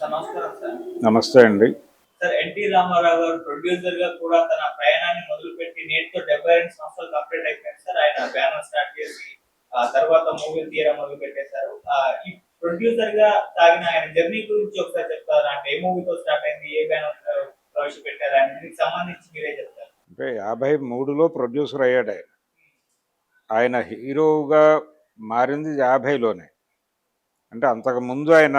నమస్తే అండి. Sir NT Ramarao గారు ప్రొడ్యూసర్గా కూడా తన ప్రయాణాన్ని మొదలుపెట్టి నేటితో డెబ్బై రెండు సంవత్సరాలు కంప్లీట్ అయిపోయింది సార్. ఆయన బ్యానర్ స్టార్ట్ చేసి ఆ తర్వాత మూవీ తీయడం మొదలు పెట్టేశారు ఈ ప్రొడ్యూసర్గా సాగిన ఆయన జర్నీ గురించి ఒకసారి చెప్తారా? అంటే ఏ మూవీతో స్టార్ట్ అయింది? ఏ బ్యానర్ ప్రవేశపెట్టారు? దీనికి సంబంధించి మీరే చెప్తారు? అంటే యాభై మూడులో ప్రొడ్యూసర్ అయ్యాడు ఆయన. ఆయన హీరోగా మారింది యాభైలోనే. అంటే అంతకు ముందు ఆయన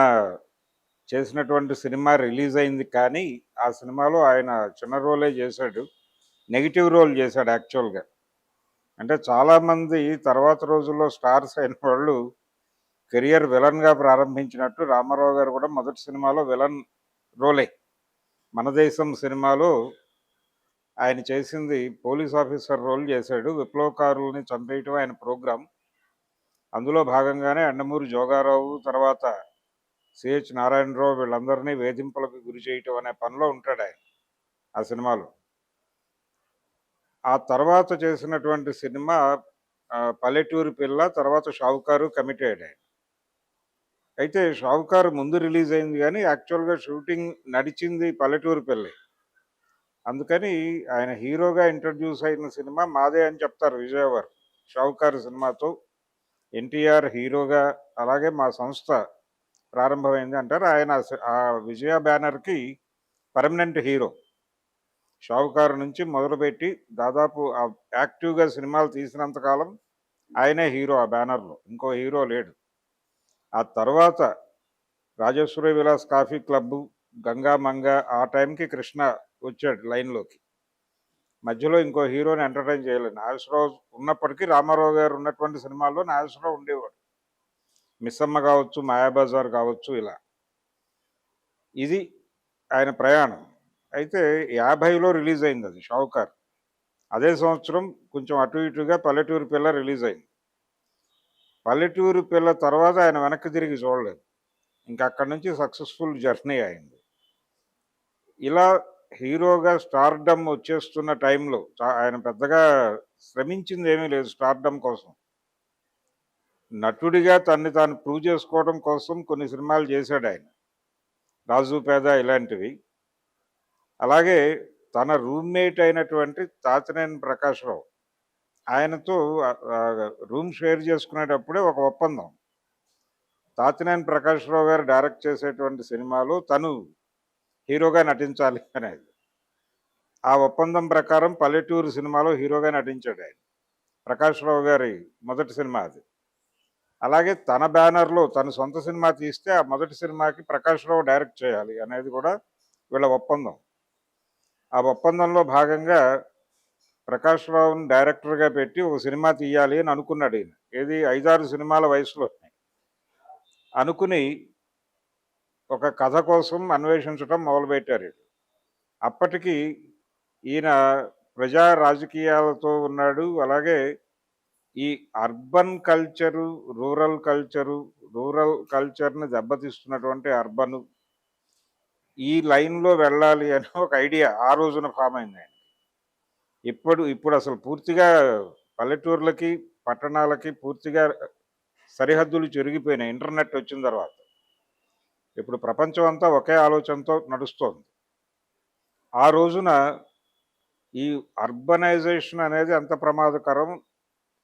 చేసినటువంటి సినిమా రిలీజ్ అయింది కానీ ఆ సినిమాలో ఆయన చిన్న రోలే చేశాడు. నెగిటివ్ రోల్ చేశాడు యాక్చువల్గా. అంటే చాలామంది తర్వాత రోజుల్లో స్టార్స్ అయిన వాళ్ళు కెరియర్ విలన్గా ప్రారంభించినట్టు రామారావు గారు కూడా మొదటి సినిమాలో విలన్ రోలే. మన దేశం సినిమాలో ఆయన చేసింది పోలీస్ ఆఫీసర్ రోల్ చేశాడు. విప్లవకారుల్ని చంపేయటం ఆయన ప్రోగ్రాం. అందులో భాగంగానే అండమూరి జోగారావు తర్వాత సిహెచ్ నారాయణరావు వీళ్ళందరినీ వేధింపులకు గురి చేయటం అనే పనిలో ఉంటాడు ఆయన ఆ సినిమాలో. ఆ తర్వాత చేసినటువంటి సినిమా పల్లెటూరు పిల్ల తర్వాత షావుకారు కమిట్ అయ్యాడు అయితే షావుకారు ముందు రిలీజ్ అయింది కానీ యాక్చువల్గా షూటింగ్ నడిచింది పల్లెటూరు పిల్లే. అందుకని ఆయన హీరోగా ఇంట్రడ్యూస్ అయిన సినిమా మాదే అని చెప్తారు విజయవర్. షావుకారు సినిమాతో ఎన్టీఆర్ హీరోగా అలాగే మా సంస్థ ప్రారంభమైంది అంటారు ఆయన ఆ విజయ బ్యానర్కి పర్మనెంట్ హీరో. షావుకారు నుంచి మొదలుపెట్టి దాదాపు ఆ యాక్టివ్గా సినిమాలు తీసినంతకాలం ఆయనే హీరో ఆ బ్యానర్లో. ఇంకో హీరో లేడు. ఆ తర్వాత రాజేశ్వరి విలాస్ కాఫీ క్లబ్ గంగా మంగ ఆ టైంకి కృష్ణ వచ్చాడు లైన్లోకి. మధ్యలో ఇంకో హీరోని ఎంటర్టైన్ చేయలేదు. నాగేశ్వరరావు ఉన్నప్పటికీ రామారావు గారు ఉన్నటువంటి సినిమాల్లో నాగేశ్వరరావు ఉండేవాడు. మిస్సమ్మ కావచ్చు మాయాబజార్ కావచ్చు ఇలా. ఇది ఆయన ప్రయాణం. అయితే యాభైలో రిలీజ్ అయింది అది షావుకార్. అదే సంవత్సరం కొంచెం అటు ఇటుగా పల్లెటూరు పిల్ల రిలీజ్ అయింది. పల్లెటూరు పిల్ల తర్వాత ఆయన వెనక్కి తిరిగి చూడలేదు. ఇంకా అక్కడి నుంచి సక్సెస్ఫుల్ జర్నీ అయింది. ఇలా హీరోగా స్టార్డమ్ వచ్చేస్తున్న టైంలో ఆయన పెద్దగా శ్రమించింది ఏమీ లేదు స్టార్డమ్ కోసం. నటుడిగా తన్ని తాను ప్రూవ్ చేసుకోవడం కోసం కొన్ని సినిమాలు చేశాడు ఆయన. రాజు పేద ఇలాంటివి. అలాగే తన రూమ్మేట్ అయినటువంటి తాతనేని ప్రకాశ్రావు ఆయనతో రూమ్ షేర్ చేసుకునేటప్పుడే ఒక ఒప్పందం. తాతినేని ప్రకాశ్రావు గారు డైరెక్ట్ చేసేటువంటి సినిమాలు తను హీరోగా నటించాలి అనేది. ఆ ఒప్పందం ప్రకారం పల్లెటూరు సినిమాలో హీరోగా నటించాడు ఆయన. ప్రకాశ్రావు గారి మొదటి సినిమా అది. అలాగే తన బ్యానర్లో తన సొంత సినిమా తీస్తే ఆ మొదటి సినిమాకి ప్రకాశ్రావు డైరెక్ట్ చేయాలి అనేది కూడా వీళ్ళ ఒప్పందం. ఆ ఒప్పందంలో భాగంగా ప్రకాష్ రావుని డైరెక్టర్గా పెట్టి ఒక సినిమా తీయాలి అని అనుకున్నాడు ఈయన. ఏది? ఐదారు సినిమాల వయసులో అనుకుని ఒక కథ కోసం అన్వేషించడం మొదలుపెట్టారు అప్పటికి ఈయన ప్రజా రాజకీయాలతో ఉన్నాడు. అలాగే ఈ urban culture rural culture rural కల్చర్ని దెబ్బతీస్తున్నటువంటి అర్బన్ ఈ లైన్లో వెళ్ళాలి అని ఒక ఐడియా ఆ రోజున ఫామ్ అయింది ఆయన ఇప్పుడు ఇప్పుడు అసలు పూర్తిగా పల్లెటూర్లకి పట్టణాలకి పూర్తిగా సరిహద్దులు చెరిగిపోయినాయి ఇంటర్నెట్ వచ్చిన తర్వాత. ఇప్పుడు ప్రపంచం అంతా ఒకే ఆలోచనతో నడుస్తోంది. ఆ రోజున ఈ అర్బనైజేషన్ అనేది ఎంత ప్రమాదకరం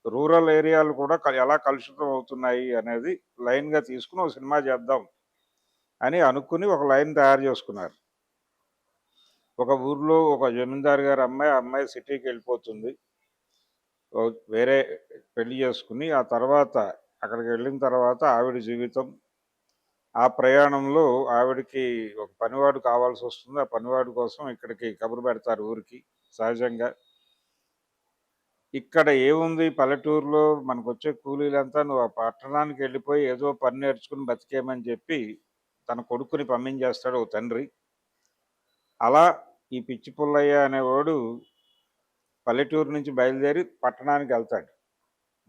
రూరల్ ఏరియాలు కూడా ఎలా కలుషితం అవుతున్నాయి అనేది లైన్గా తీసుకుని ఒక సినిమా చేద్దాం అని అనుకుని ఒక లైన్ తయారు చేసుకున్నారు. ఒక ఊర్లో ఒక జమీందారు గారి అమ్మాయి ఆ అమ్మాయి సిటీకి వెళ్ళిపోతుంది. వేరే పెళ్ళి చేసుకుని ఆ తర్వాత అక్కడికి వెళ్ళిన తర్వాత ఆవిడ జీవితం ఆ ప్రయాణంలో ఆవిడకి ఒక పనివాడు కావాల్సి వస్తుంది. ఆ పనివాడు కోసం ఇక్కడికి కబురు పెడతారు ఊరికి సహజంగా. ఇక్కడ ఏముంది? పల్లెటూరులో మనకు వచ్చే కూలీలంతా నువ్వు ఆ పట్టణానికి వెళ్ళిపోయి ఏదో పని నేర్చుకుని బతికేమని చెప్పి తన కొడుకుని పంపించేస్తాడు ఓ తండ్రి. అలా ఈ పిచ్చి పుల్లయ్య అనేవాడు పల్లెటూరు నుంచి బయలుదేరి పట్టణానికి వెళ్తాడు.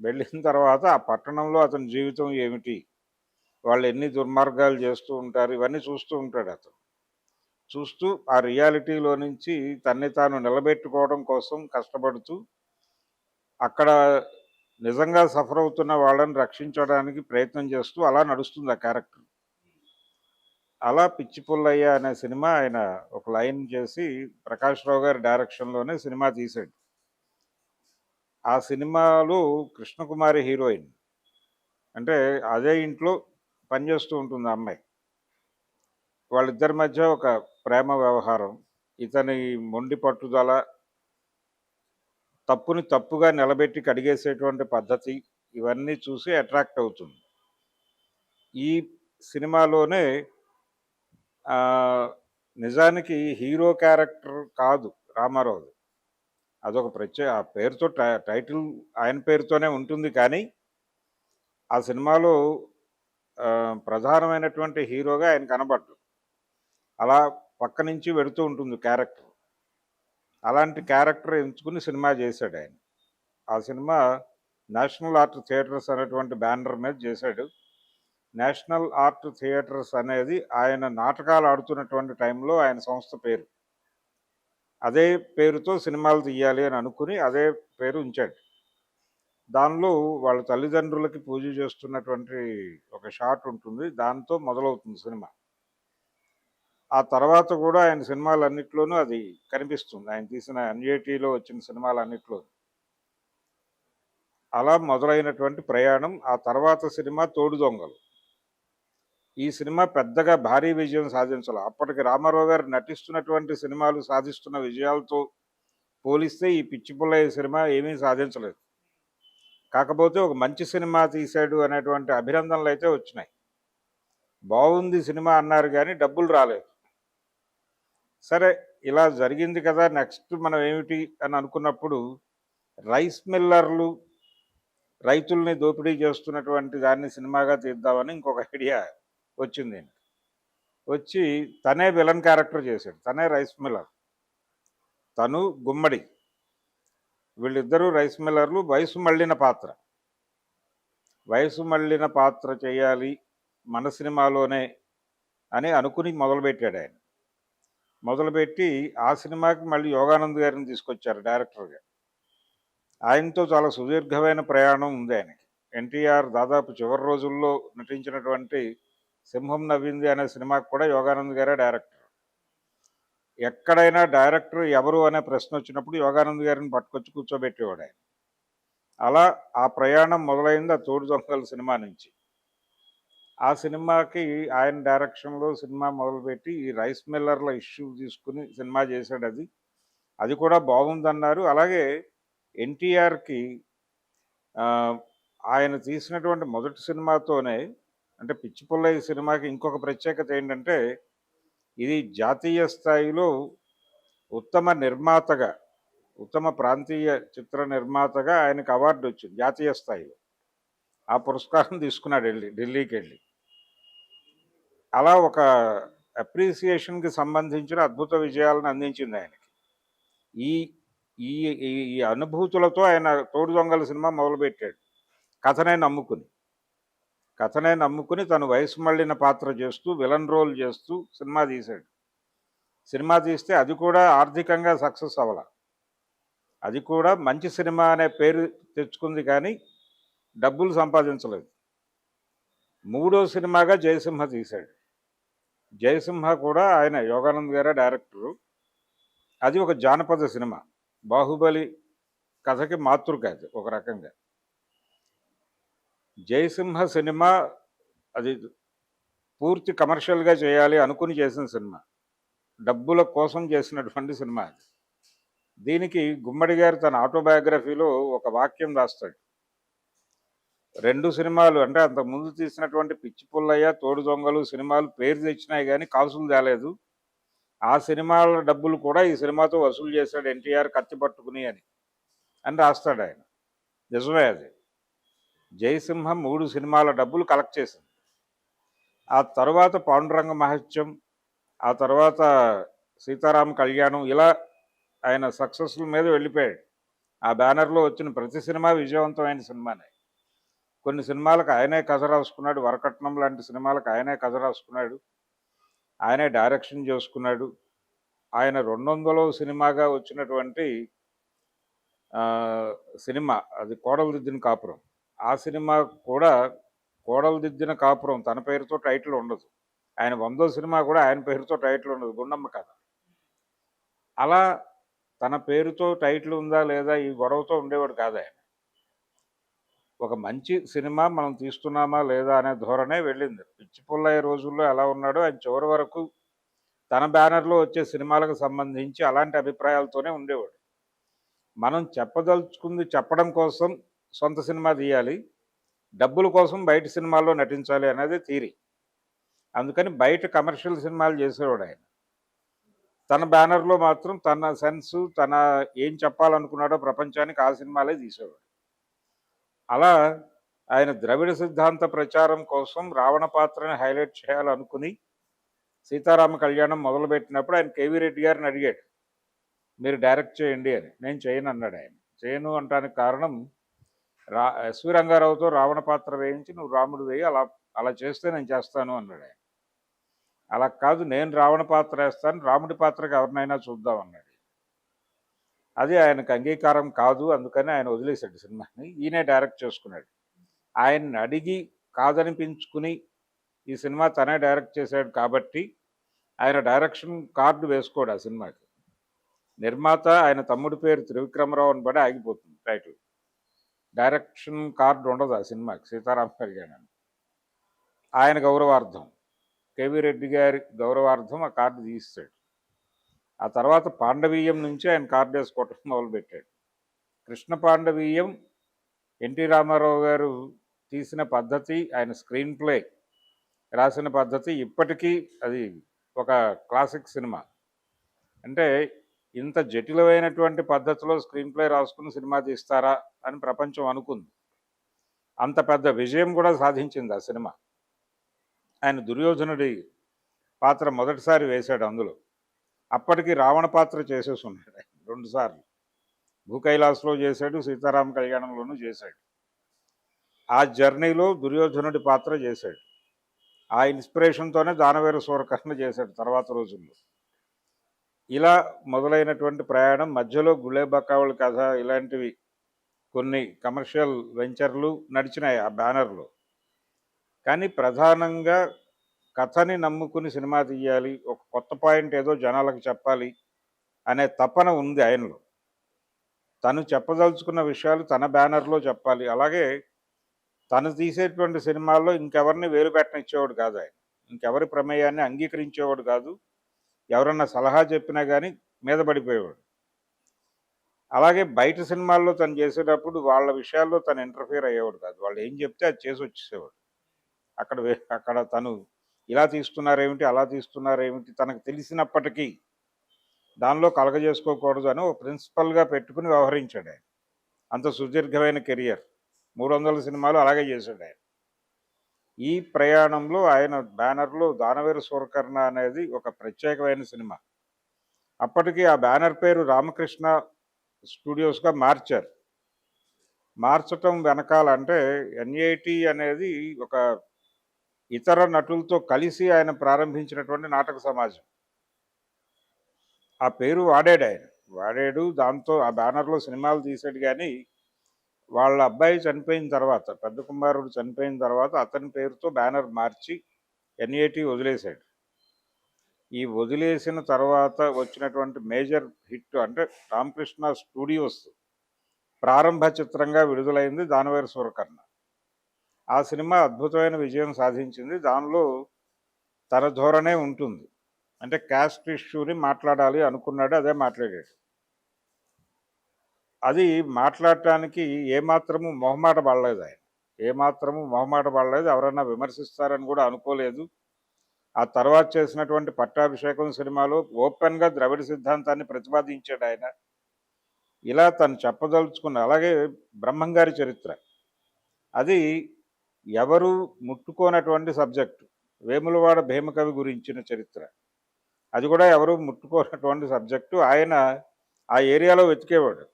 వెళ్ళిన తర్వాత ఆ పట్టణంలో అతని జీవితం ఏమిటి? వాళ్ళు ఎన్ని దుర్మార్గాలు చేస్తూ ఉంటారు? ఇవన్నీ చూస్తూ ఉంటాడు అతను. చూస్తూ ఆ రియాలిటీలో నుంచి తన్ని తాను నిలబెట్టుకోవడం కోసం కష్టపడుతూ అక్కడ నిజంగా సఫర్ అవుతున్న వాళ్ళని రక్షించడానికి ప్రయత్నం చేస్తూ అలా నడుస్తుంది ఆ క్యారెక్టర్. అలా పిచ్చి పుల్లయ్య అనే సినిమా ఆయన ఒక లైన్ చేసి ప్రకాష్ రావు గారి డైరెక్షన్లోనే సినిమా తీశాడు ఆ సినిమాలో కృష్ణకుమారి హీరోయిన్ అంటే అదే ఇంట్లో పనిచేస్తూ ఉంటుంది ఆ అమ్మాయి. వాళ్ళిద్దరి మధ్య ఒక ప్రేమ వ్యవహారం. ఇతని మొండి పట్టుదల తప్పుని తప్పుగా నిలబెట్టి కడిగేసేటువంటి పద్ధతి ఇవన్నీ చూసి అట్రాక్ట్ అవుతుంది. ఈ సినిమాలోనే నిజానికి హీరో క్యారెక్టర్ కాదు రామారావు. అదొక ప్రత్యేక ఆ పేరుతో టై- టైటిల్ ఆయన పేరుతోనే ఉంటుంది కానీ ఆ సినిమాలో ప్రధానమైనటువంటి హీరోగా ఆయన కనబడ్డు. అలా పక్క నుంచి వెడుతూ ఉంటుంది క్యారెక్టర్. అలాంటి క్యారెక్టర్ ఎంచుకుని సినిమా చేశాడు ఆయన. ఆ సినిమా నేషనల్ ఆర్ట్ థియేటర్స్ అనేటువంటి బ్యానర్ మీద చేశాడు. నేషనల్ ఆర్ట్ థియేటర్స్ అనేది ఆయన నాటకాలు ఆడుతున్నటువంటి టైంలో ఆయన సంస్థ పేరు. అదే పేరుతో సినిమాలు తీయాలి అని అనుకుని అదే పేరు ఉంచాడు. దానిలో వాళ్ళ తల్లిదండ్రులకి పూజ చేస్తున్నటువంటి ఒక షాట్ ఉంటుంది. దాంతో మొదలవుతుంది సినిమా. ఆ తర్వాత కూడా ఆయన సినిమాలన్నింటిలోనూ అది కనిపిస్తుంది. ఆయన తీసిన ఎన్జేటీలో వచ్చిన సినిమాలన్నింటిలో అలా మొదలైనటువంటి ప్రయాణం ఆ తర్వాత సినిమా తోడు దొంగలు. ఈ సినిమా పెద్దగా భారీ విజయం సాధించాలి. అప్పటికి రామారావు గారు నటిస్తున్నటువంటి సినిమాలు సాధిస్తున్న విజయాలతో పోలిస్తే ఈ పిచ్చి పుల్లయ్య సినిమా ఏమీ సాధించలేదు. కాకపోతే ఒక మంచి సినిమా తీశాడు అనేటువంటి అభినందనలు అయితే వచ్చినాయి. బాగుంది సినిమా అన్నారు కానీ డబ్బులు రాలేదు. సరే ఇలా జరిగింది కదా నెక్స్ట్ మనం ఏమిటి అని అనుకున్నప్పుడు రైస్ మిల్లర్లు రైతుల్ని దోపిడీ చేస్తున్నటువంటి దాన్ని సినిమాగా తీద్దామని ఇంకొక ఐడియా వచ్చింది. వచ్చి తనే విలన్ క్యారెక్టర్ చేశాడు తనే రైస్ మిల్లర్. తను గుమ్మడి. వీళ్ళిద్దరూ రైస్ మిల్లర్లు వయసు మళ్ళిన పాత్ర. వయసు మళ్ళిన పాత్ర చేయాలి మన సినిమాలోనే అని అనుకుని మొదలుపెట్టాడు ఆయన. మొదలుపెట్టి ఆ సినిమాకి మళ్ళీ యోగానంద్ గారిని తీసుకొచ్చారు డైరెక్టర్గా. ఆయనతో చాలా సుదీర్ఘమైన ప్రయాణం ఉంది ఆయనకి. ఎన్టీఆర్ దాదాపు చివరి రోజుల్లో నటించినటువంటి సింహం నవ్వింది అనే సినిమాకి కూడా యోగానంద్ గారే డైరెక్టర్. ఎక్కడైనా డైరెక్టర్ ఎవరు అనే ప్రశ్న వచ్చినప్పుడు యోగానంద్ గారిని పట్టుకొచ్చి కూర్చోబెట్టేవాడు ఆయన. అలా ఆ ప్రయాణం మొదలైంది ఆ తోడు దొంగల సినిమా నుంచి. ఆ సినిమాకి ఆయన డైరెక్షన్లో సినిమా మొదలుపెట్టి ఈ రైస్ మిల్లర్ల ఇష్యూ తీసుకుని సినిమా చేశాడు అది అది కూడా బాగుందన్నారు. అలాగే ఎన్టీఆర్కి ఆయన తీసినటువంటి మొదటి సినిమాతోనే అంటే పిచ్చి పుల్లయ్య సినిమాకి ఇంకొక ప్రత్యేకత ఏంటంటే ఇది జాతీయ స్థాయిలో ఉత్తమ నిర్మాతగా ఉత్తమ ప్రాంతీయ చిత్ర నిర్మాతగా ఆయనకు అవార్డు వచ్చింది జాతీయ స్థాయిలో. ఆ పురస్కారం తీసుకున్నాడు ఢిల్లీ ఢిల్లీకి వెళ్ళి అలా ఒక అప్రిసియేషన్కి సంబంధించిన అద్భుత విజయాలను అందించింది ఆయనకి. ఈ ఈ ఈ- అనుభూతులతో ఆయన తోడు దొంగల సినిమా మొదలుపెట్టాడు. కథనే నమ్ముకుని. కథనే నమ్ముకుని తను వయసు మళ్ళిన పాత్ర చేస్తూ విలన్ రోల్ చేస్తూ సినిమా తీశాడు. సినిమా తీస్తే అది కూడా ఆర్థికంగా సక్సెస్ అవ్వాల. అది కూడా మంచి సినిమా అనే పేరు తెచ్చుకుంది కానీ డబ్బులు సంపాదించలేదు. మూడో సినిమాగా జయసింహ తీశాడు. జయసింహ కూడా ఆయన యోగానంద్ గారే డైరెక్టరు. అది ఒక జానపద సినిమా. బాహుబలి కథకి మాతృక అది ఒక రకంగా. జయసింహ సినిమా అది పూర్తి కమర్షియల్గా చేయాలి అనుకుని చేసిన సినిమా. డబ్బుల కోసం చేసినటువంటి సినిమా అది. దీనికి గుమ్మడి గారు తన ఆటోబయోగ్రఫీలో ఒక వాక్యం రాస్తాడు. రెండు సినిమాలు అంటే అంత ముందు తీసినటువంటి పిచ్చి పుల్లయ్య తోడు దొంగలు సినిమాలు పేరు తెచ్చినాయి కానీ కాసులు తేలేదు. ఆ సినిమాల డబ్బులు కూడా ఈ సినిమాతో వసూలు చేశాడు ఎన్టీఆర్ కత్తి పట్టుకుని అని. అని రాస్తాడు ఆయన. నిజమే అది. జయసింహం మూడు సినిమాల డబ్బులు కలెక్ట్ చేసింది. ఆ తర్వాత పాండురంగ మహత్యం ఆ తర్వాత సీతారామ కళ్యాణం ఇలా ఆయన సక్సెస్ల మీద వెళ్ళిపోయాడు. ఆ బ్యానర్లో వచ్చిన ప్రతి సినిమా విజయవంతమైన సినిమానే. కొన్ని సినిమాలకు ఆయనే కథ రాసుకున్నాడు. వరకట్నం లాంటి సినిమాలకు ఆయనే కథ రాసుకున్నాడు. ఆయనే డైరెక్షన్ చేసుకున్నాడు. ఆయన రెండు వందలో సినిమాగా వచ్చినటువంటి సినిమా అది కోడలుదిద్దిన కాపురం. ఆ సినిమా కూడా కోడలు దిద్దిన కాపురం. తన పేరుతో టైటిల్ ఉండదు. ఆయన వందో సినిమా కూడా ఆయన పేరుతో టైటిల్ ఉండదు. గుండమ్మ కథ. అలా తన పేరుతో టైటిల్ ఉందా లేదా ఈ గొడవతో ఉండేవాడు కాదు ఆయన. ఒక మంచి సినిమా మనం తీస్తున్నామా లేదా అనే ధోరణే వెళ్ళింది. పిచ్చి పుల్లయ్య రోజుల్లో ఎలా ఉన్నాడో ఆయన చివరి వరకు తన బ్యానర్లో వచ్చే సినిమాలకు సంబంధించి అలాంటి అభిప్రాయాలతోనే ఉండేవాడు. మనం చెప్పదలుచుకుంది చెప్పడం కోసం సొంత సినిమా తీయాలి డబ్బుల కోసం బయట సినిమాల్లో నటించాలి అనేది థీరీ. అందుకని బయట కమర్షియల్ సినిమాలు చేసేవాడు ఆయన. తన బ్యానర్లో మాత్రం తన సెన్స్ తన ఏం చెప్పాలనుకున్నాడో ప్రపంచానికి ఆ సినిమాలే తీసేవాడు. అలా ఆయన ద్రవిడ సిద్ధాంత ప్రచారం కోసం రావణ పాత్రని హైలైట్ చేయాలనుకుని సీతారామ కళ్యాణం మొదలుపెట్టినప్పుడు ఆయన కేవీ రెడ్డి గారిని అడిగాడు మీరు డైరెక్ట్ చేయండి అని. నేను చేయను అన్నాడు ఆయన. చేయను అంటానికి కారణం రా ఎస్వి రంగారావుతో రావణ పాత్ర వేయించి నువ్వు రాముడు వేయి అలా అలా చేస్తే నేను చేస్తాను అన్నాడు ఆయన. అలా కాదు నేను రావణ పాత్ర వేస్తాను రాముడి పాత్రకి ఎవరినైనా చూద్దాం అన్నాడు. అది ఆయనకు అంగీకారం కాదు అందుకని ఆయన వదిలేశాడు సినిమాని. ఈయనే డైరెక్ట్ చేసుకున్నాడు. ఆయన్ని అడిగి కాదనిపించుకుని ఈ సినిమా తనే డైరెక్ట్ చేశాడు కాబట్టి ఆయన డైరెక్షన్ కార్డు వేసుకోడు ఆ సినిమాకి. నిర్మాత ఆయన తమ్ముడి పేరు త్రివిక్రమరావు అని పడి ఆగిపోతుంది టైటిల్. డైరెక్షన్ కార్డు ఉండదు ఆ సినిమాకి సీతారామ అని. ఆయన గౌరవార్థం. కేవీ రెడ్డి గారి గౌరవార్థం ఆ కార్డు తీస్తాడు ఆ తర్వాత పాండవీయం నుంచి ఆయన కార్డు వేసుకోవటం మొదలుపెట్టాడు. కృష్ణ పాండవీయం ఎన్టీ రామారావు గారు తీసిన పద్ధతి ఆయన స్క్రీన్ ప్లే రాసిన పద్ధతి ఇప్పటికీ అది ఒక క్లాసిక్ సినిమా. అంటే ఇంత జటిలమైనటువంటి పద్ధతిలో స్క్రీన్ ప్లే రాసుకుని సినిమా తీస్తారా అని ప్రపంచం అనుకుంది. అంత పెద్ద విజయం కూడా సాధించింది ఆ సినిమా. ఆయన దుర్యోధనుడి పాత్ర మొదటిసారి వేశాడు అందులో. అప్పటికి రావణ పాత్ర చేసేసి ఉన్నాడు రెండుసార్లు భూకైలాస్లో చేశాడు సీతారామ కళ్యాణంలోనూ చేశాడు. ఆ జర్నీలో దుర్యోధనుడి పాత్ర చేశాడు. ఆ ఇన్స్పిరేషన్తోనే దానవేరు సూరకర్ణ చేశాడు తర్వాత రోజుల్లో. ఇలా మొదలైనటువంటి ప్రయాణం మధ్యలో గులేబక్కావుల కథ ఇలాంటివి కొన్ని కమర్షియల్ వెంచర్లు నడిచినాయి ఆ బ్యానర్లో. కానీ ప్రధానంగా కథని నమ్ముకుని సినిమా తీయాలి ఒక కొత్త పాయింట్ ఏదో జనాలకు చెప్పాలి అనే తపన ఉంది ఆయనలో. తను చెప్పదలుచుకున్న విషయాలు తన బ్యానర్లో చెప్పాలి. అలాగే తను తీసేటువంటి సినిమాల్లో ఇంకెవరిని వేలు పెట్టనిచ్చేవాడు కాదు ఆయన. ఇంకెవరి ప్రమేయాన్ని అంగీకరించేవాడు కాదు. ఎవరన్నా సలహా చెప్పినా కానీ మీద పడిపోయేవాడు. అలాగే బయట సినిమాల్లో తను చేసేటప్పుడు వాళ్ళ విషయాల్లో తను ఇంటర్ఫియర్ అయ్యేవాడు కాదు. వాళ్ళు ఏం చెప్తే అది చేసి వచ్చేసేవాడు. అక్కడ వే- అక్కడ తను ఇలా తీస్తున్నారేమిటి అలా తీస్తున్నారేమిటి తనకు తెలిసినప్పటికీ దానిలో కలగజేసుకోకూడదు అని ఒక ప్రిన్సిపల్గా పెట్టుకుని వ్యవహరించాడు ఆయన. అంత సుదీర్ఘమైన కెరియర్. మూడు వందల సినిమాలు అలాగే చేశాడు ఆయన. ఈ ప్రయాణంలో ఆయన బ్యానర్లో దానవేరు సూరకర్ణ అనేది ఒక ప్రత్యేకమైన సినిమా. అప్పటికి ఆ బ్యానర్ పేరు రామకృష్ణ స్టూడియోస్గా మార్చారు. మార్చటం వెనకాల అంటే ఎన్ఐటి అనేది ఒక ఇతర నటులతో కలిసి ఆయన ప్రారంభించినటువంటి నాటక సమాజం. ఆ పేరు వాడాడు ఆయన. వాడాడు దాంతో ఆ బ్యానర్లో సినిమాలు తీసాడు కానీ వాళ్ళ అబ్బాయి చనిపోయిన తర్వాత పెద్ద కుమారుడు చనిపోయిన తర్వాత అతని పేరుతో బ్యానర్ మార్చి ఎన్ఏటి వదిలేశాడు. ఈ వదిలేసిన తర్వాత వచ్చినటువంటి మేజర్ హిట్ అంటే రామకృష్ణ స్టూడియోస్ ప్రారంభ చిత్రంగా విడుదలైంది దానవేర సూరకర్ణ. ఆ సినిమా అద్భుతమైన విజయం సాధించింది. దానిలో తన ధోరణే ఉంటుంది. అంటే క్యాస్ట్ ఇష్యూని మాట్లాడాలి అనుకున్నాడు అదే మాట్లాడాడు. అది మాట్లాడటానికి ఏమాత్రము మొహమాట పడలేదు ఆయన. ఏమాత్రము మొహమాట పడలేదు. ఎవరన్నా విమర్శిస్తారని కూడా అనుకోలేదు. ఆ తర్వాత చేసినటువంటి పట్టాభిషేకం సినిమాలో ఓపెన్గా ద్రవిడ సిద్ధాంతాన్ని ప్రతిపాదించాడు ఆయన. ఇలా తను చెప్పదలుచుకున్న అలాగే బ్రహ్మంగారి చరిత్ర. అది ఎవరు ముట్టుకోనటువంటి సబ్జెక్టు. వేములవాడ భీమకవి గురించిన చరిత్ర. అది కూడా ఎవరు ముట్టుకోనటువంటి సబ్జెక్టు. ఆయన ఆ ఏరియాలో వెతికేవాడు.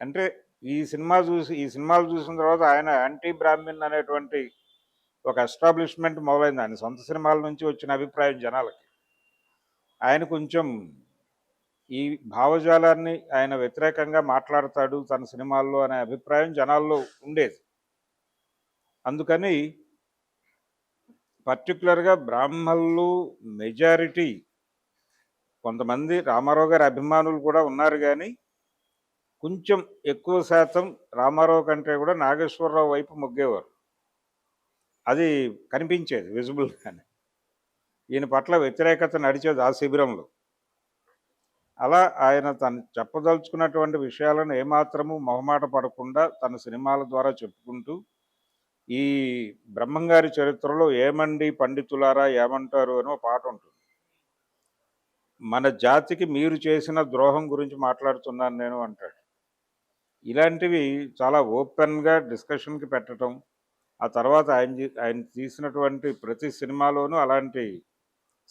అంటే ఈ సినిమా చూసి ఈ సినిమాలు చూసిన తర్వాత ఆయన యాంటీ బ్రాహ్మిన్ అనేటువంటి ఒక ఎస్టాబ్లిష్మెంట్ మొదలైంది. ఆయన సొంత సినిమాల నుంచి వచ్చిన అభిప్రాయం జనాలకి. ఆయన కొంచెం ఈ భావజాలాన్ని ఆయన వ్యతిరేకంగా మాట్లాడతాడు తన సినిమాల్లో అనే అభిప్రాయం జనాల్లో ఉండేది. అందుకని పర్టికులర్గా బ్రాహ్మణులు మెజారిటీ కొంతమంది రామారావు గారి అభిమానులు కూడా ఉన్నారు కానీ కొంచెం ఎక్కువ శాతం రామారావు కంటే కూడా నాగేశ్వరరావు వైపు మొగ్గేవారు. అది కనిపించేది విజిబుల్గానే ఈయన పట్ల వ్యతిరేకత నడిచేది ఆ శిబిరంలో. అలా ఆయన తను చెప్పదలుచుకున్నటువంటి విషయాలను ఏమాత్రము మొహమాట పడకుండా తన సినిమాల ద్వారా చెప్పుకుంటూ ఈ బ్రహ్మంగారి చరిత్రలో ఏమండి పండితులారా ఏమంటారు అని ఒక పాట ఉంటుంది. మన జాతికి మీరు చేసిన ద్రోహం గురించి మాట్లాడుతున్నాను నేను అంటాడు. ఇలాంటివి చాలా ఓపెన్గా డిస్కషన్కి పెట్టడం ఆ తర్వాత ఆయన ఆయన తీసినటువంటి ప్రతి సినిమాలోనూ అలాంటి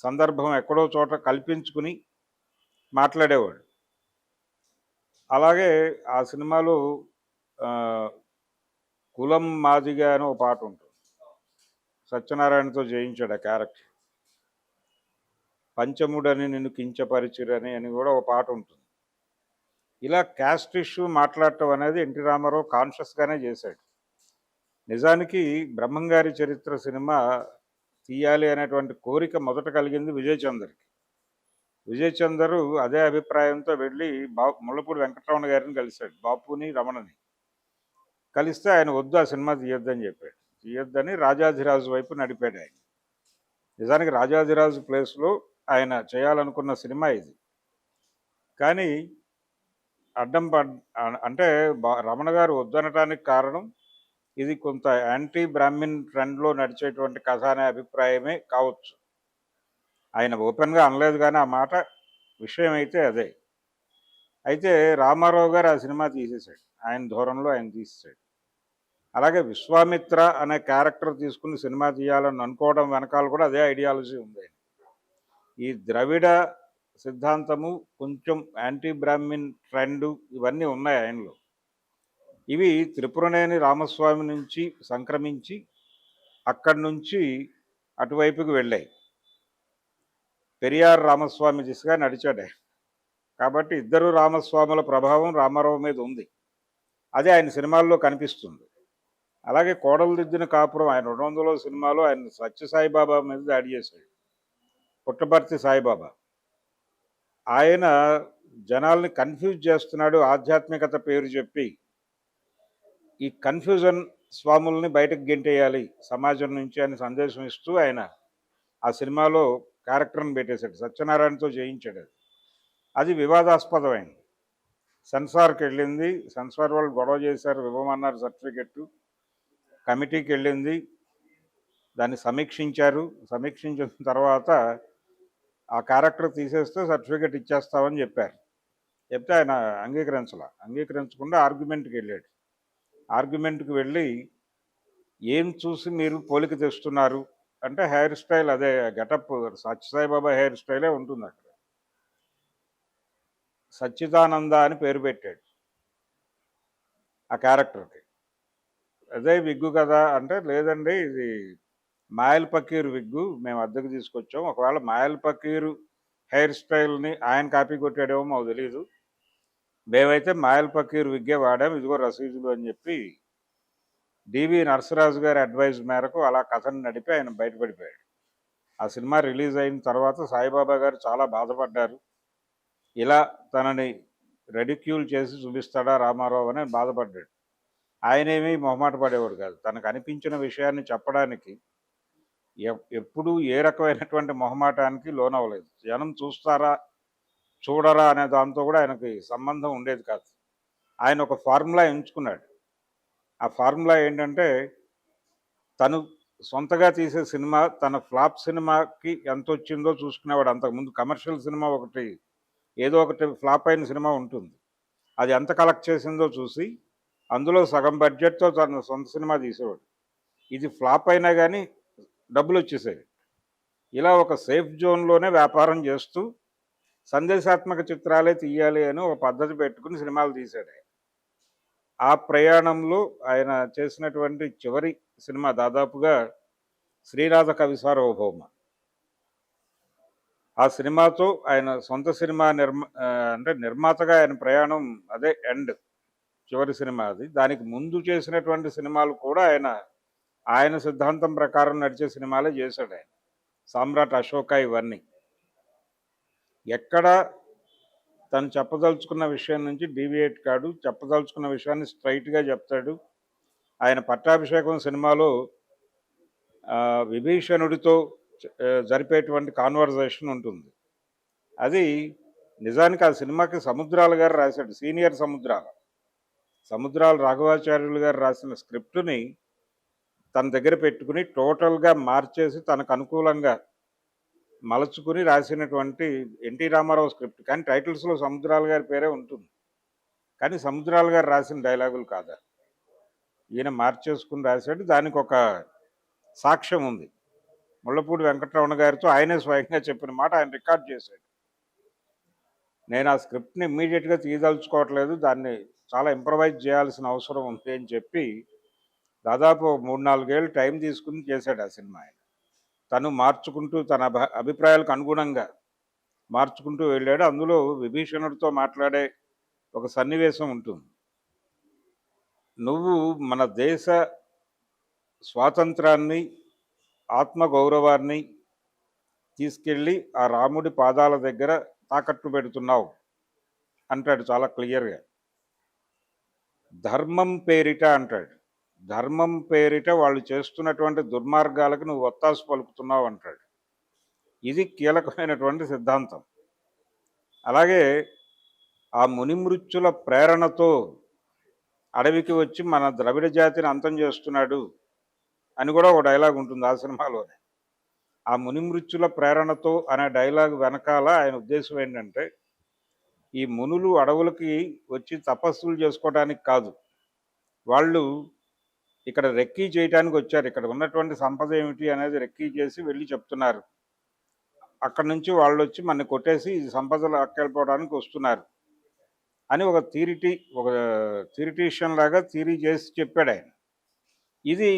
సందర్భం ఎక్కడో చోట కల్పించుకుని మాట్లాడేవాడు. అలాగే ఆ సినిమాలో కులం మాదిగా అని ఒక పాట ఉంటుంది. సత్యనారాయణతో జయించాడు ఆ క్యారెక్టర్. పంచముడని నిన్ను కించపరిచిరని అని కూడా ఒక పాట ఉంటుంది. ఇలా క్యాస్ట్ ఇష్యూ మాట్లాడటం అనేది ఎన్టీ రామారావు కాన్షియస్గానే చేశాడు. నిజానికి బ్రహ్మంగారి చరిత్ర సినిమా తీయాలి అనేటువంటి కోరిక మొదట కలిగింది విజయ్ చందర్కి విజయ్ చందరు అదే అభిప్రాయంతో వెళ్ళి బా ముళ్ళపూడి వెంకటరమణ గారిని కలిశాడు బాపుని రమణని. కలిస్తే ఆయన వద్దు ఆ సినిమా తీయొద్దని చెప్పాడు. తీయొద్దని రాజాధిరాజు వైపు నడిపాడు ఆయన. నిజానికి రాజాధిరాజు ప్లేస్లో ఆయన చేయాలనుకున్న సినిమా ఇది. కానీ అడ్డం అంటే రమణ గారు వద్దనటానికి కారణం ఇది కొంత యాంటీ బ్రాహ్మిన్ ట్రెండ్లో నడిచేటువంటి కథ అనే అభిప్రాయమే కావచ్చు. ఆయన ఓపెన్గా అనలేదు కానీ ఆ మాట విషయం అయితే అదే. అయితే రామారావు గారు ఆ సినిమా తీసేశాడు. ఆయన ధోరణిలో ఆయన తీసేశాడు. అలాగే విశ్వామిత్ర అనే క్యారెక్టర్ తీసుకుని సినిమా తీయాలని అనుకోవడం వెనకాల కూడా అదే ఐడియాలజీ ఉంది. ఈ ద్రవిడ సిద్ధాంతము కొంచెం యాంటీ బ్రాహ్మిన్ ట్రెండ్ ఇవన్నీ ఉన్నాయి ఆయనలో. ఇవి త్రిపురనేని రామస్వామి నుంచి సంక్రమించి అక్కడి నుంచి అటువైపుకి వెళ్ళాయి. పెరియార్ రామస్వామి దిశగా నడిచాడే. కాబట్టి ఇద్దరు రామస్వాముల ప్రభావం రామారావు మీద ఉంది. అదే ఆయన సినిమాల్లో కనిపిస్తుంది. అలాగే కోడలు దిద్దిన కాపురం ఆయన రెండు వందల సినిమాలో ఆయన సత్యసాయిబాబా మీద దాడి చేశాడు. పుట్టపర్తి సాయిబాబా. ఆయన జనాల్ని కన్ఫ్యూజ్ చేస్తున్నాడు ఆధ్యాత్మికత పేరు చెప్పి. ఈ కన్ఫ్యూజన్ స్వాముల్ని బయటకు గెంటేయాలి సమాజం నుంచి అని సందేశం ఇస్తూ ఆయన ఆ సినిమాలో క్యారెక్టర్ని పెట్టేశాడు సత్యనారాయణతో జయించాడు అది. అది వివాదాస్పదమైంది. సెన్సార్కి వెళ్ళింది సెన్సార్ వాళ్ళు గొడవ చేశారు ఇవ్వమన్నారు సర్టిఫికెట్టు. కమిటీకి వెళ్ళింది. దాన్ని సమీక్షించారు. సమీక్షించిన తర్వాత ఆ క్యారెక్టర్ తీసేస్తే సర్టిఫికేట్ ఇచ్చేస్తామని చెప్పారు. చెప్తే ఆయన అంగీకరించలా. అంగీకరించకుండా ఆర్గ్యుమెంట్కి వెళ్ళాడు. ఆర్గ్యుమెంట్కి వెళ్ళి ఏం చూసి మీరు పోలిక తెస్తున్నారు? అంటే హెయిర్ స్టైల్ అదే గెటప్ సత్యసాయిబాబా హెయిర్ స్టైలే ఉంటుంది అక్కడ. సచ్చిదానంద అని పేరు పెట్టాడు ఆ క్యారెక్టర్కి. అదే విగ్గు కదా అంటే లేదండి ఇది మాయల్ పకీర్ విగ్గు మేము అద్దెకు తీసుకొచ్చాం. ఒకవేళ మాయల్ పకీరు హెయిర్ స్టైల్ని ఆయన కాపీ కొట్టాడేమో మాకు తెలియదు మేమైతే మాయల్ పకీర్ విగ్గే వాడాం. ఇదిగో రసీదులు అని చెప్పి డివి నర్సరాజు గారి అడ్వైజ్ మేరకు అలా కథను నడిపి ఆయన బయటపడిపోయాడు. ఆ సినిమా రిలీజ్ అయిన తర్వాత సాయిబాబా గారు చాలా బాధపడ్డారు. ఇలా తనని రెడిక్యూల్ చేసి చూపిస్తాడా రామారావు అని బాధపడ్డాడు. ఆయనేమీ మొహమాట పడేవాడు కాదు. తనకు అనిపించిన విషయాన్ని చెప్పడానికి ఎప్పుడూ ఏ రకమైనటువంటి మొహమాటానికి లోనవ్వలేదు. జనం చూస్తారా చూడరా అనే దాంతో కూడా ఆయనకి సంబంధం ఉండేది కాదు. ఆయన ఒక ఫార్ములా ఎంచుకున్నాడు. ఆ ఫార్ములా ఏంటంటే తను సొంతగా తీసే సినిమా తన ఫ్లాప్ సినిమాకి ఎంత వచ్చిందో చూసుకునేవాడు. అంతకుముందు కమర్షియల్ సినిమా ఒకటి ఏదో ఒకటి ఫ్లాప్ అయిన సినిమా ఉంటుంది. అది ఎంత కలెక్ట్ చేసిందో చూసి అందులో సగం బడ్జెట్తో తన సొంత సినిమా తీసేవాడు. ఇది ఫ్లాప్ అయినా కానీ డబ్బులు వచ్చేసేవి ఇలా ఒక సేఫ్ జోన్లోనే వ్యాపారం చేస్తూ సందేశాత్మక చిత్రాలే తీయాలి అని ఒక పద్ధతి పెట్టుకుని సినిమాలు తీశాడు ఆ ప్రయాణంలో ఆయన చేసినటువంటి చివరి సినిమా దాదాపుగా శ్రీనాథ కవి సార్వభౌమ ఆ సినిమాతో ఆయన సొంత సినిమా నిర్మా అంటే నిర్మాతగా ఆయన ప్రయాణం అదే ఎండ్. చివరి సినిమా అది. దానికి ముందు చేసినటువంటి సినిమాలు కూడా ఆయన ఆయన సిద్ధాంతం ప్రకారం నడిచే సినిమాలే చేశాడు ఆయన. సామ్రాట్ అశోక ఇవన్నీ. ఎక్కడ తను చెప్పదలుచుకున్న విషయం నుంచి డీవియేట్ కాడు చెప్పదలుచుకున్న విషయాన్ని స్ట్రైట్గా చెప్తాడు. ఆయన పట్టాభిషేకం సినిమాలో విభీషణుడితో జరిపేటువంటి కాన్వర్జేషన్ ఉంటుంది. అది నిజానికి ఆ సినిమాకి సముద్రాలు గారు రాశాడు సీనియర్ సముద్రాల. సముద్రాల రాఘవాచార్యులు గారు రాసిన స్క్రిప్టుని తన దగ్గర పెట్టుకుని టోటల్గా మార్చేసి తనకు అనుకూలంగా మలచుకుని రాసినటువంటి ఎన్టీ రామారావు స్క్రిప్ట్. కానీ టైటిల్స్లో సముద్రాల గారి పేరే ఉంటుంది. కానీ సముద్రాల గారు రాసిన డైలాగులు కాదా? ఈయన మార్చేసుకుని రాశాడు. దానికి ఒక సాక్ష్యం ఉంది. ముళ్ళపూడి వెంకటరమణ గారితో ఆయనే స్వయంగా చెప్పిన మాట ఆయన రికార్డ్ చేశాడు. నేను ఆ స్క్రిప్ట్ని ఇమ్మీడియట్గా తీయదలుచుకోవట్లేదు. దాన్ని చాలా ఇంప్రవైజ్ చేయాల్సిన అవసరం ఉంది అని చెప్పి దాదాపు మూడు నాలుగేళ్ళు టైం తీసుకుని చేశాడు ఆ సినిమా ఆయన. తను మార్చుకుంటూ తన అభిప్రాయాలకు అనుగుణంగా మార్చుకుంటూ వెళ్ళాడు. అందులో విభీషణుడితో మాట్లాడే ఒక సన్నివేశం ఉంటుంది. నువ్వు మన దేశ స్వాతంత్రాన్ని ఆత్మగౌరవాన్ని తీసుకెళ్ళి ఆ రాముడి పాదాల దగ్గర తాకట్టు పెడుతున్నావు అంటాడు చాలా క్లియర్గా. ధర్మం పేరిట అంటాడు. ధర్మం పేరిట వాళ్ళు చేస్తున్నటువంటి దుర్మార్గాలకు నువ్వు ఒత్తాసు పలుకుతున్నావు అంటాడు. ఇది కీలకమైనటువంటి సిద్ధాంతం. అలాగే ఆ మునిమృత్యుల ప్రేరణతో అడవికి వచ్చి మన ద్రవిడ జాతిని అంతం చేస్తున్నాడు అని కూడా ఒక డైలాగ్ ఉంటుంది ఆ సినిమాలోనే. ఆ మునిమృత్యుల ప్రేరణతో అనే డైలాగ్ వెనకాల ఆయన ఉద్దేశం ఏంటంటే ఈ మునులు అడవులకి వచ్చి తపస్సులు చేసుకోవడానికి కాదు. వాళ్ళు ఇక్కడ రెక్కీ చేయడానికి వచ్చారు. ఇక్కడ ఉన్నటువంటి సంపద ఏమిటి అనేది రెక్కీ చేసి వెళ్ళి చెప్తున్నారు. అక్కడి నుంచి వాళ్ళు వచ్చి మన కొట్టేసి ఈ సంపదలు అక్కెళ్ళిపోవడానికి వస్తున్నారు అని ఒక థీరిటీ ఒక థిరిటీషియన్ లాగా థీరీ చేసి చెప్పాడు ఆయన. ఇది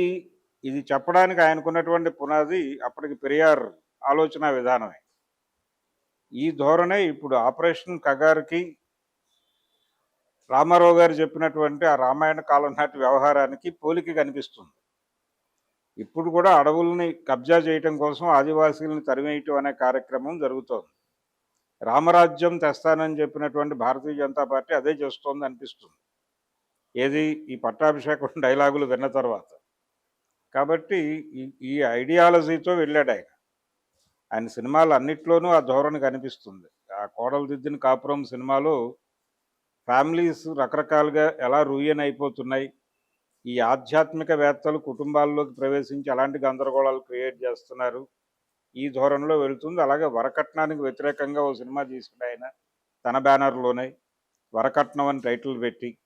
ఇది చెప్పడానికి ఆయనకున్నటువంటి పునాది అప్పటికి పెరియార్ ఆలోచన విధానమే. ఈ ధోరణే ఇప్పుడు ఆపరేషన్ కగారికి రామారావు గారు చెప్పినటువంటి ఆ రామాయణ కాలం నాటి వ్యవహారానికి పోలిక కనిపిస్తుంది. ఇప్పుడు కూడా అడవుల్ని కబ్జా చేయటం కోసం ఆదివాసీలను తరిమేయటం అనే కార్యక్రమం జరుగుతోంది. రామరాజ్యం తెస్తానని చెప్పినటువంటి భారతీయ జనతా పార్టీ అదే చేస్తోంది అనిపిస్తుంది. ఏది ఈ పట్టాభిషేకం డైలాగులు విన్న తర్వాత. కాబట్టి ఈ ఈ ఐడియాలజీతో వెళ్ళాడు ఆయన. ఆయన సినిమాలు అన్నిట్లోనూ ఆ ధోరణి కనిపిస్తుంది. ఆ కోడలు దిద్దిన కాపురం సినిమాలో ఫ్యామిలీస్ రకరకాలుగా ఎలా రూయన్ అయిపోతున్నాయి. ఈ ఆధ్యాత్మికవేత్తలు కుటుంబాల్లోకి ప్రవేశించి అలాంటి గందరగోళాలు క్రియేట్ చేస్తున్నారు. ఈ ధోరణిలో వెళుతుంది. అలాగే వరకట్నానికి వ్యతిరేకంగా ఓ సినిమా తీసుకుని ఆయన. తన బ్యానర్లోనే వరకట్నం అని టైటిల్ పెట్టి.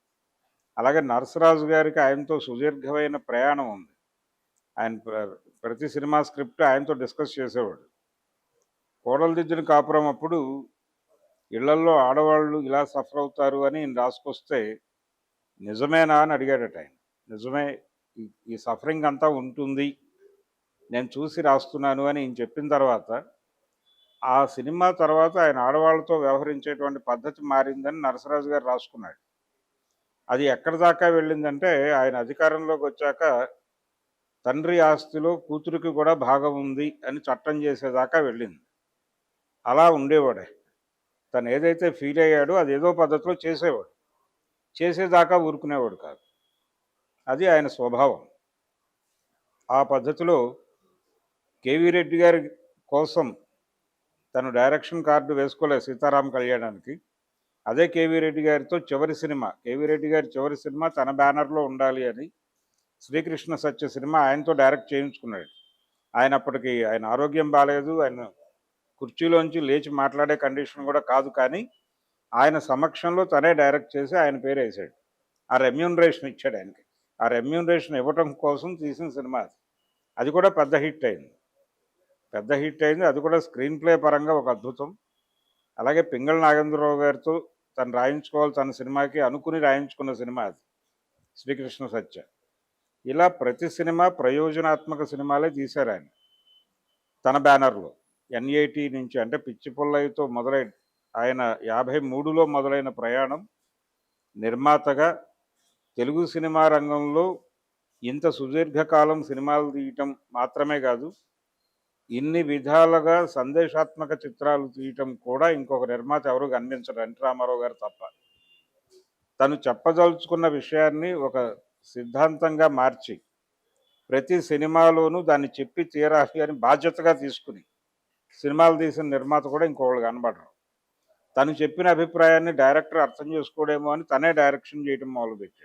అలాగే నరసరాజు గారికి ఆయనతో సుదీర్ఘమైన ప్రయాణం ఉంది. ఆయన ప్ర- ప్రతి సినిమా స్క్రిప్ట్ ఆయనతో డిస్కస్ చేసేవాడు. కోడలు దిద్దిన కాపురం అప్పుడు ఇళ్ళల్లో ఆడవాళ్ళు ఇలా సఫర్ అవుతారు అని రాసుకొస్తే నిజమేనా అని అడిగాడట ఆయన. నిజమే ఈ- ఈ సఫరింగ్ అంతా ఉంటుంది నేను చూసి రాస్తున్నాను అని ఈయన చెప్పిన తర్వాత ఆ సినిమా తర్వాత ఆయన ఆడవాళ్ళతో వ్యవహరించేటువంటి పద్ధతి మారిందని నరసరాజు గారు రాసుకున్నాడు. అది ఎక్కడి దాకా వెళ్ళిందంటే ఆయన అధికారంలోకి వచ్చాక తండ్రి ఆస్తిలో కూతురికి కూడా భాగం ఉంది అని చట్టం చేసేదాకా వెళ్ళింది. అలా ఉండేవాడే. తను ఏదైతే ఫీల్ అయ్యాడో అది ఏదో పద్ధతిలో చేసేవాడు. చేసేదాకా ఊరుకునేవాడు కాదు. అది ఆయన స్వభావం. ఆ పద్ధతిలో కేవీ రెడ్డి గారి కోసం తను డైరెక్షన్ కార్డు వేసుకోలేదు సీతారాం కళ్యాణానికి. అదే కేవీ రెడ్డి గారితో చివరి సినిమా. కేవీ రెడ్డి గారి చివరి సినిమా తన బ్యానర్లో ఉండాలి అని శ్రీకృష్ణ సత్య సినిమా ఆయనతో డైరెక్ట్ చేయించుకున్నాడు. ఆయన అప్పటికి ఆయన ఆరోగ్యం బాగాలేదు ఆయన కుర్చీలోంచి లేచి మాట్లాడే కండిషన్ కూడా కాదు కానీ ఆయన సమక్షంలో తనే డైరెక్ట్ చేసి ఆయన పేరు వేసాడు. ఆ రెమ్యూనరేషన్ ఇచ్చాడు ఆయనకి. ఆ రెమ్యూనరేషన్ ఇవ్వటం కోసం తీసిన సినిమా అది. అది కూడా పెద్ద హిట్ అయింది. పెద్ద హిట్ అయింది. అది కూడా స్క్రీన్ ప్లే పరంగా ఒక అద్భుతం. అలాగే పింగళ నాగేంద్రరావు గారితో తను రాయించుకోవాలి తన సినిమాకి అనుకుని రాయించుకున్న సినిమా అది. శ్రీకృష్ణ సత్య. ఇలా ప్రతి సినిమా ప్రయోజనాత్మక సినిమాలే తీశారు ఆయన. తన బ్యానర్లో. ఎన్ఐటి నుంచి అంటే పిచ్చి పుల్లయ్యతో మొదలై ఆయన యాభై మూడులో మొదలైన ప్రయాణం నిర్మాతగా తెలుగు సినిమా రంగంలో ఇంత సుదీర్ఘకాలం సినిమాలు తీయటం మాత్రమే కాదు ఇన్ని విధాలుగా సందేశాత్మక చిత్రాలు తీయటం కూడా ఇంకొక నిర్మాత ఎవరు కనిపించరు ఎన్. రామారావు గారు తప్ప. తను చెప్పదలుచుకున్న విషయాన్ని ఒక సిద్ధాంతంగా మార్చి ప్రతి సినిమాలోనూ దాన్ని చెప్పి తీరాలి అని బాధ్యతగా తీసుకుని సినిమాలు తీసిన నిర్మాత కూడా ఇంకోళ్ళు కనబడరు. తను చెప్పిన అభిప్రాయాన్ని డైరెక్టర్ అర్థం చేసుకోడేమో అని తనే డైరెక్షన్ చేయడం మొదలుపెట్టాడు.